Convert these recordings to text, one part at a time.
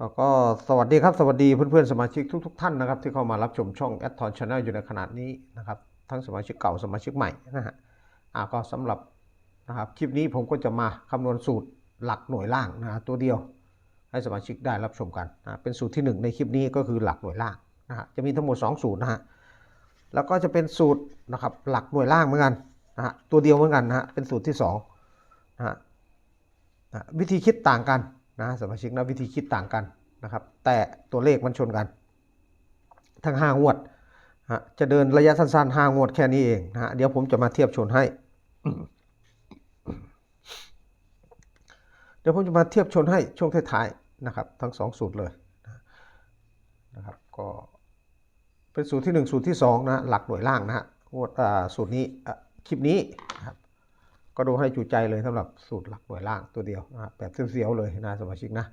แล้วก็สวัสดีครับสวัสดีเพื่อนๆสมาชิกทุก ๆ ท่านนะครับ ที่เข้ามารับชมช่องแอดทอนชาแนลอยู่ในขณะนี้นะครับ ทั้งสมาชิกเก่าสมาชิกใหม่นะฮะอ่าก็สำหรับนะครับคลิปนี้ผมก็จะมาคำนวณสูตรหลักหน่วยล่างนะฮะตัวเดียว ให้สมาชิกได้รับชมกันนะเป็นสูตรที่ 1 ในคลิปนี้ก็คือหลักหน่วยล่างนะฮะจะมีทั้งหมด 2 สูตรนะฮะแล้วก็จะเป็นสูตรนะครับหลักหน่วยล่างเหมือนกันนะฮะตัวเดียวเหมือนกันนะฮะเป็นสูตรที่2นะฮะวิธีคิดต่างกัน นะสมาชิกนะวิธีคิดต่างกันนะครับ แต่ตัวเลขมันชนกัน ทั้งห้างวดฮะจะเดินระยะสั้นๆห้างวดแค่นี้เองนะเดี๋ยวผมจะมาเทียบชนให้ เดี๋ยวผมจะมาเทียบชนให้ช่วงท้ายๆนะครับ ทั้งสองสูตรเลยนะครับก็เป็นสูตรที่ 1 สูตรที่2นะหลักหน่วยล่างนะฮะงวดอ่าสูตรนี้คลิปนี้นะครับ ก็ดูให้จูใจเลยสำหรับสูตรหลักหน่วยล่างตัวเดียวนะแบบเสียวๆเลยนะสมาชิกนะ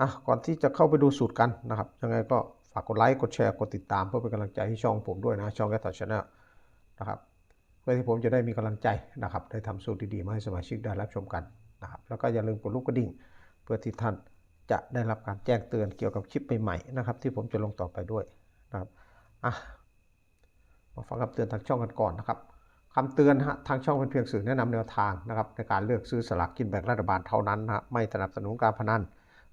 อะก่อนที่จะเข้าไปดูสูตรกันนะครับยังไงก็ฝากกดไลค์กดแชร์กดติดตามเพื่อเป็นกำลังใจให้ช่องผมด้วยนะช่องแอตตาชาแนลนะครับเพื่อที่ผมจะได้มีกำลังใจนะครับได้ทำสูตรดีๆมาให้สมาชิกได้รับชมกันนะครับแล้วก็อย่าลืมกดลูกกระดิ่ง เพื่อที่ท่านจะได้รับการแจ้งเตือนเกี่ยวกับคลิปใหม่ๆนะครับ ที่ผมจะลงต่อไปด้วยนะครับอะมาฟังคำเตือนทางช่องกันก่อนนะครับ คำเตือนฮะทางช่องเป็นเพียงสื่อแนะนำแนวทางนะครับในการเลือกซื้อสลากกินแบ่งรัฐบาลเท่านั้นนะฮะไม่สนับสนุนการพนัน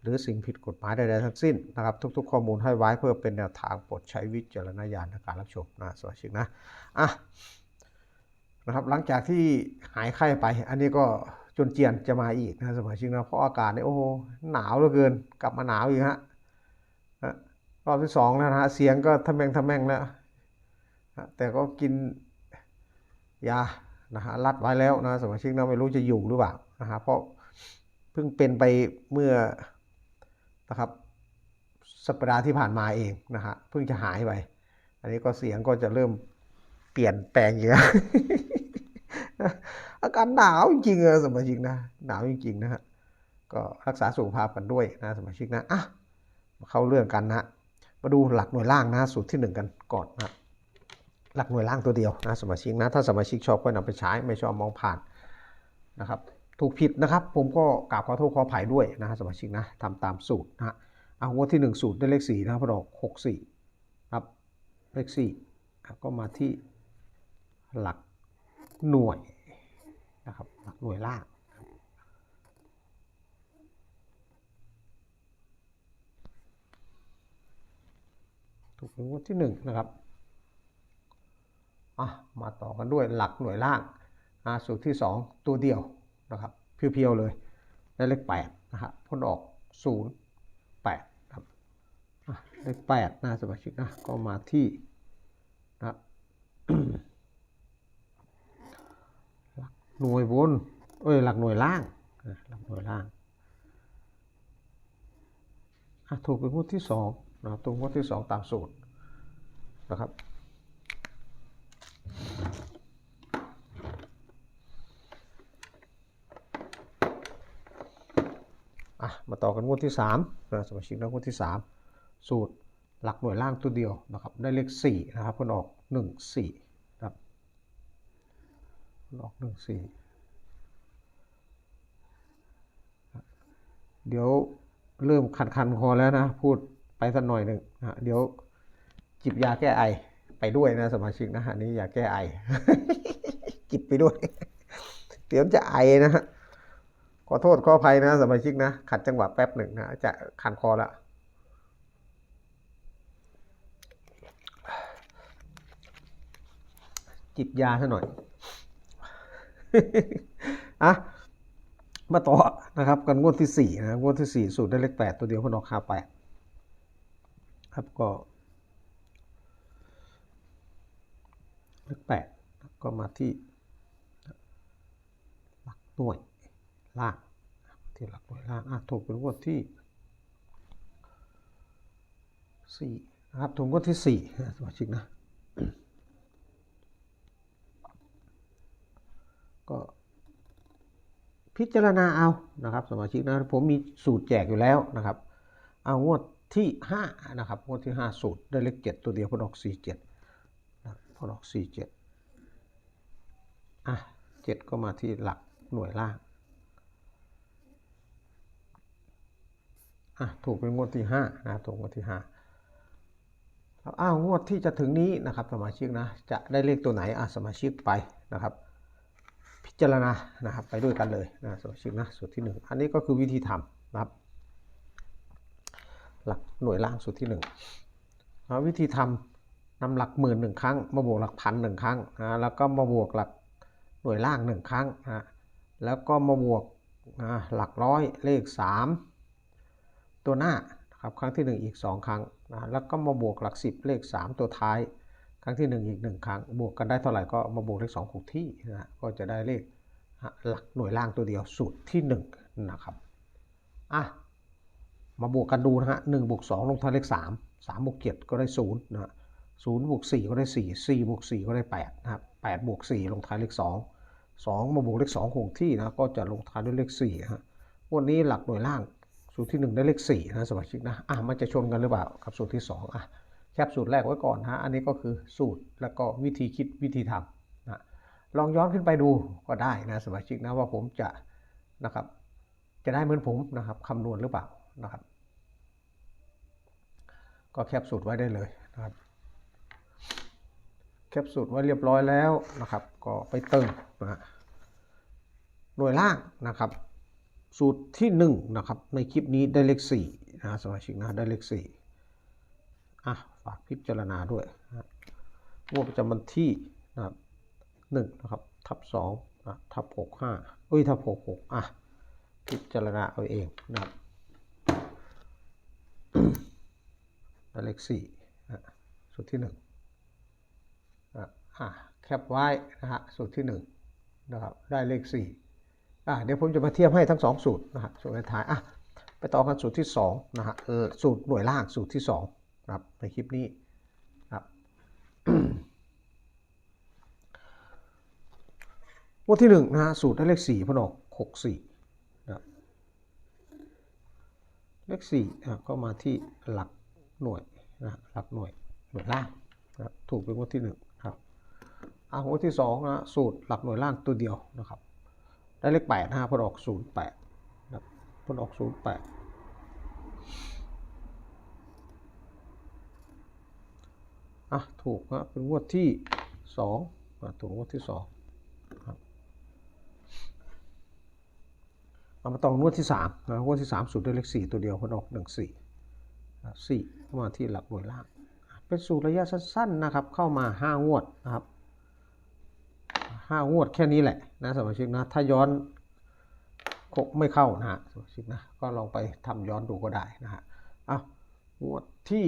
หรือสิ่งผิดกฎหมายใดๆทั้งสิ้นนะครับ ทุกๆ ข้อมูลให้ไว้เพื่อเป็นแนวทางโปรดใช้วิจารณญาณในการรับชมนะสวัสดีนะอะนะครับหลังจากที่หายไข้ไป อันนี้ก็จนเจียนจะมาอีกนะสมาชิกนะเพราะอากาศเนี่ยโอ้โหหนาวเหลือเกิน กลับมาหนาวอีกฮะรอบที่สองแล้วนะฮะเสียงก็ทำแมงทำแมงแล้วนะแต่ก็กิน ยานะฮะรัดไว้แล้วนะสมาชิกนะไม่รู้จะอยู่หรือเปล่านะฮะเพราะเพิ่งเป็นไปเมื่อนะครับสัปดาห์ที่ผ่านมาเองนะฮะเพิ่งจะหายไป อันนี้ก็เสียงก็จะเริ่มเปลี่ยนแปลงเยอะอาการหนาวจริงๆสมาชิกนะหนาวจริงๆนะฮะก็รักษาสุขภาพกันด้วยนะสมาชิกนะอะมาเข้าเรื่องกันนะมาดูหลักหน่วยล่างนะสูตรที่หนึ่งกันก่อนนะ หลักหน่วยล่างตัวเดียวนะสมาชิกนะถ้าสมาชิกชอบก็นำไปใช้ไม่ชอบมองผ่านนะครับถูกผิดนะครับผมก็กราบขอโทษขออภัยด้วยนะสมาชิกนะทำตามสูตรนะฮะเอางวดที่หนึ่งสูตรได้เลขสี่นะครับพอดอกหกสี่ครับเลขสี่ก็มาที่หลักหน่วยนะครับหลักหน่วยล่างถูกงวดที่หนึ่งนะครับ อะมาต่อกันด้วยหลักหน่วยล่างสูตรที่สองตัวเดียวนะครับเพียวๆเลยได้เลขแปดนะครับพ้นออกศูนย์แปดครับเลขแปดนะสมาชิกนะก็มาที่นะครับหน่วยบนเอ้ยหลักหน่วยล่างหลักหน่วยล่างถูกเป็นงวดที่สองนะครับถูกงวดที่สองตามสูตรนะครับ อะมาต่อกันงวดที่สามนะสมาชิกนะงวดที่สามสูตรหลักหน่วยล่างตัวเดียวนะครับได้เลขสี่นะครับเพิ่นออกหนึ่งสี่ครับเพิ่นออกหนึ่งสี่เดี๋ยวเริ่มคันคันคอแล้วนะ พูดไปสักหน่อยหนึ่งนะเดี๋ยวจิบยาแก้ไอไปด้วยนะสมาชิกนะฮะนี่ยาแก้ไอ จิบไปด้วยเดี๋ยวจะไอนะฮะ ขอโทษขออภัยนะสมาชิกนะ ขัดจังหวะแป๊บหนึ่งนะจะคันคอละจิบยาซะหน่อยอะมาต่อนะครับกันงวดที่สี่นะงวดที่สี่สูตรได้เลขแปดตัวเดียวพนออกห้าแปดครับก็เลขแปดก็มาที่หลักหน่วย ล่างที่หลักหน่วยล่างอะถูกเป็นงวดที่สี่นะครับถูกงวดที่สี่สมาชิกนะก็พิจารณาเอานะครับสมาชิกนะผมมีสูตรแจกอยู่แล้วนะครับ เอางวดที่5นะครับงวดที่ 5 สูตรได้เลข7ตัวเดียวพอดอก 47นะพอดอก 47อะ7ก็มาที่หลักหน่วยล่าง อะถูกเป็นงวดที่ห้านะถูกงวดที่ห้าอ้าวงวดที่จะถึงนี้นะครับสมาชิกนะจะได้เลขตัวไหนอะสมาชิกไปนะครับ พิจารณานะครับไปด้วยกันเลยนะสมาชิกนะสูตรที่หนึ่งอันนี้ก็คือวิธีทำนะครับ หลักหน่วยล่างสูตรที่หนึ่งวิธีทำนำหลักหมื่นหนึ่งครั้ง มาบวกหลักพันหนึ่งครั้งนะแล้วก็มาบวกหลักหน่วยล่างหนึ่งครั้งนะแล้วก็มาบวกนะหลักร้อยเลขสาม ตัวหน้านะครับครั้งที่หนึ่งอีกสองครั้งนะแล้วก็มาบวกหลักสิบเลขสามตัวท้าย ครั้งที่หนึ่งอีกหนึ่งครั้ง บวกกันได้เท่าไหร่ก็มาบวกเลขสองคงที่นะก็จะได้เลขหลักหน่วยล่างตัวเดียวสูตรที่หนึ่งนะครับอะมาบวกกันดูนะฮะหนึ่งบวกสองลงท้ายเลขสามสามบวกเจ็ดก็ได้ศูนย์นะฮะศูนย์บวกสี่ก็ได้สี่สี่บวกสี่ก็ได้แปดนะครับแปดบวกสี่ลงท้ายเลขสองสองมาบวกเลขสองคงที่นะก็จะลงท้ายด้วยเลขสี่ฮะวันนี้หลักหน่วยล่าง สูตรที่หนึ่งได้เลขสี่นะสมาชิกนะอะมันจะชนกันหรือเปล่ากับสูตรที่สองอะแคปสูตรแรกไว้ก่อนนะฮะอันนี้ก็คือสูตรแล้วก็วิธีคิดวิธีทำนะลองย้อนขึ้นไปดูก็ได้นะสมาชิกนะว่าผมจะนะครับจะได้เหมือนผมนะครับคำนวณหรือเปล่านะครับ ก็แคปสูตรไว้ได้เลยนะครับแคปสูตรไว้เรียบร้อยแล้วนะครับ ก็ไปเติมนะฮะหน่วยล่างนะครับ สูตรที่1นงนะครับในคลิปนี้ได้เลข4นะสมาชิกนะได้เลข4อะฝากพิจารณาด้วยนะงวดประจำวันที่นะครับหนึ่งนะครับทับสองนะทับหกห้าเอ้ยทับหกหกอะพิจารณาเอาเองนะครับได้เลขสี่นะสูตรที่หนึ่งนะอะแคปไว้นะฮะสูตรที่หนึ่งนะครับได้เลขสี่ เดี๋ยวผมจะมาเทียบให้ทั้งสองสูตรนะฮะสูตรท้ายอะไปต่อกันสูตรที่สองนะฮะเออสูตรหน่วยล่างสูตรที่สองนะครับในคลิปนี้ครับวดที่หนึ่งนะฮะสูตรได้เลขสี่พนออกหกสี่นะเลขสี่อะก็มาที่หลักหน่วยนะหลักหน่วยหน่วยล่างนะถูกเป็นงวดที่หนึ่งครับอะวดที่สองนะสูตรหลักหน่วยล่างตัวเดียวนะครับ ได้เลขแปดนะฮะพนออกศูนย์แปดนะครับพนออกศูนย์แปดอะถูกนะเป็นงวดที่สองอะถูกงวดที่สองเอามาต่องวดที่สามนะงวดที่สามสูตรได้เลขสี่ตัวเดียวพนออกหนึ่งสี่สี่มาที่หลักหน่วยล่าง เป็นสูตรระยะสั้นๆนะครับ เข้ามาห้างวดนะครับ ห้างวดแค่นี้แหละนะสมาชิกนะ ถ้าย้อนคงไม่เข้านะฮะสมาชิกนะ ก็ลองไปทำย้อนดูก็ได้นะฮะอะงวดที่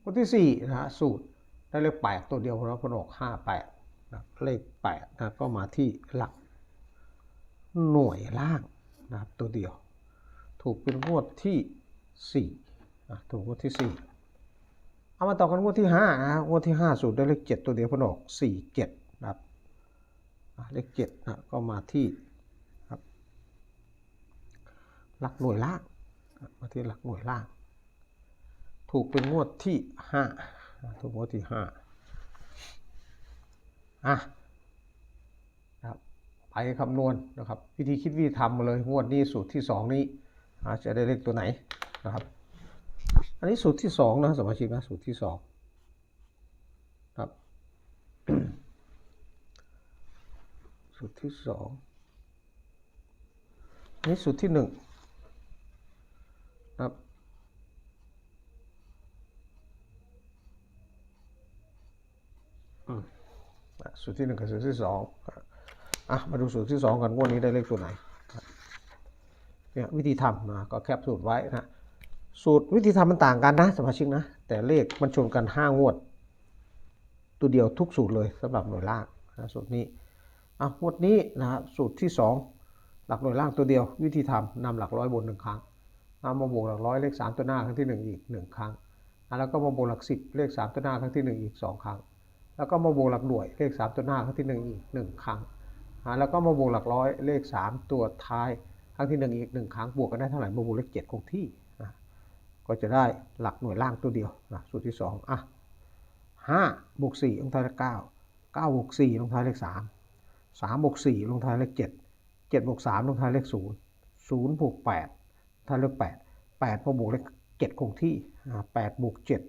งวดที่สี่นะฮะสูตรได้เลขแปดตัวเดียวพนอพนออกห้าแปดนะเลขแปดนะก็มาที่หลักหน่วยล่างนะครับตัวเดียว ถูกเป็นงวดที่4นะถูกงวดที่4 เอามาต่อกันงวดที่5นะงวดที่5สูตรได้เลข7ตัวเดียวพนออก4 7นะครับอะเลข7นะก็มาที่ครับหลักหน่วยล่างมาที่หลักหน่วยล่าง ถูกเป็นงวดที่5นะถูกงวดที่5อะนะครับไปคำนวณนะครับ วิธีคิดวิธีทำมาเลยงวดนี้สูตรที่2นี้จะได้เลขตัวไหนนะครับ อันนี้สูตรที่2นะสมาชิกนะสูตรที่2ครับสูตรที่2อันนี้สูตรที่1ครับสูตรที่หนึ่งกับสูตรที่สองอะมาดูสูตรที่สองกันงวดนี้ได้เลขตัวไหนเนี่ยวิธีทำนะก็แคปสูตรไว้นะ สูตรวิธีทำมันต่างกันนะสมาชิกนะ แต่เลขมันชนกันห้างวด ตัวเดียวทุกสูตรเลยสำหรับหน่วยล่างนะสูตรนี้อะงวดนี้นะฮะสูตรที่สองหลักหน่วยล่างตัวเดียว วิธีทำนำหลักร้อยบนหนึ่งครั้งเอามาบวกหลักร้อยเลขสามตัวหน้าครั้งที่หนึ่งอีกหนึ่งครั้งแล้วก็มาบวกหลักสิบเลขสามตัวหน้าครั้งที่หนึ่งอีกสองครั้ง แล้วก็มาบวกหลักหน่วยเลขสามตัวหน้าครั้งที่หนึ่งอีกหนึ่งครั้งแล้วก็มาบวกหลักร้อยเลข 3 ตัวท้ายครั้งที่ 1 อีก 1 ครั้งบวกกันได้เท่าไหร่มาบวกเลข7คงที่ ก็จะได้หลักหน่วยล่างตัวเดียวนะสูตรที่ 2 อะ5บวก4ลงท้ายเลข9 9บวก4ลงท้ายเลข3 3บวก4ลงท้ายเลข7 7บวก3ลงท้ายเลข0ศูนย์บวกแปดถ้ายเลขแปดแปดพอบวกเลขเจ็ดคงที่อ่าแปดบวกเจ็ด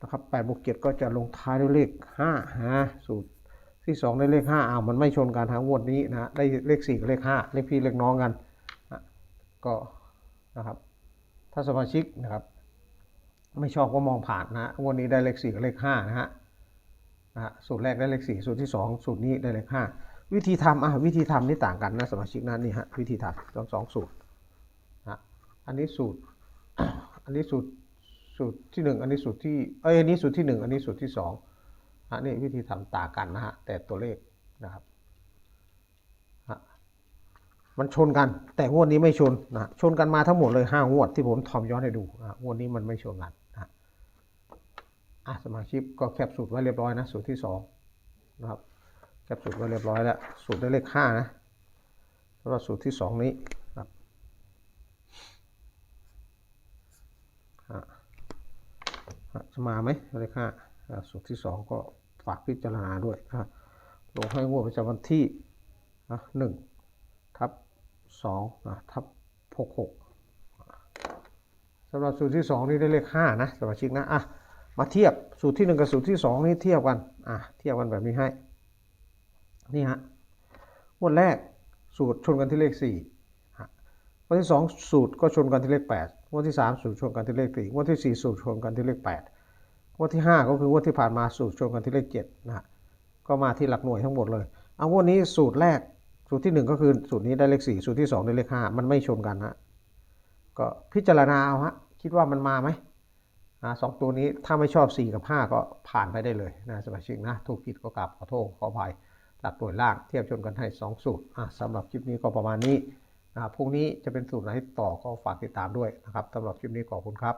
นะครับแปดบวกเจ็ดก็จะลงท้ายด้วยเลขห้าฮะสูตรที่สองได้เลขห้าอ้าวมันไม่ชนกันทางงวดนี้นะฮะได้เลขสี่กับเลขห้าเลขพี่เลขน้องกันอะก็นะครับ ถ้าสมาชิกนะครับ ไม่ชอบก็มองผ่านนะวดนี้ได้เลขสี่กับเลขห้านะฮะนะสูตรแรกได้เลขสี่สูตรที่สองสูตรนี้ได้เลขห้าวิธีทำอะวิธีทำนี่ต่างกันนะสมาชิกนะนี่ฮะวิธีทำทั้งสองสูตรนะอันนี้สูตรอันนี้สูตรสูตรที่หนึ่งอันนี้สูตรที่เอ้ยอันนี้สูตรที่หนึ่งอันนี้สูตรที่สองอันนี้วิธีทำต่างกันนะฮะแต่ตัวเลขนะครับ มันชนกัน แต่งวดนี้ไม่ชนนะชนกันมาทั้งหมดเลยห้างวดที่ผมทอมย้อนให้ดูนะงวดนี้มันไม่ชนกันนะอะสมาชิกก็แคปสูตรไว้เรียบร้อยนะสูตรที่สองนะครับแคปสูตรไว้เรียบร้อยแล้วสูตรได้เลขห้านะสำหรับสูตรที่สองนี้ครับจะมาไหมเลขห้าอะสูตรที่สองก็ฝากพิจารณาด้วยนะลงให้งวดประจำวันที่หนึ่งทับ สองนะทับหกหกสำหรับสูตรที่ 2 นี่ได้เลข5นะสมาชิกนะอะมาเทียบสูตรที่ 1 กับสูตรที่ 2 นี่เทียบกันอะเทียบกันแบบนี้ให้นี่ฮะงวดแรกสูตรชนกันที่เลข4ฮะงวดที่ 2 สูตรก็ชนกันที่เลข8งวดที่ 3 สูตรชนกันที่เลข4งวดที่ 4 สูตรชนกันที่เลข8งวดที่ 5 ก็คืองวดที่ผ่านมาสูตรชนกันที่เลข7นะฮะก็มาที่หลักหน่วยทั้งหมดเลยเอางวดนี้สูตรแรก สูตรที่ 1 ก็คือสูตรนี้ได้เลข4สูตรที่ 2 ได้เลข5มันไม่ชนกันฮะก็พิจารณาเอาฮะคิดว่ามันมาไหมสองตัวนี้ถ้าไม่ชอบ 4 กับ 5 ก็ผ่านไปได้เลยนะสมาชิกนะถูกผิดก็กลับขอโทษขออภัยหลักหน่วยล่างเทียบชนกันให้ 2 สูตรอะสำหรับคลิปนี้ก็ประมาณนี้นะพรุ่งนี้จะเป็นสูตรไหนต่อก็ฝากติดตามด้วยนะครับสำหรับคลิปนี้ขอบคุณครับ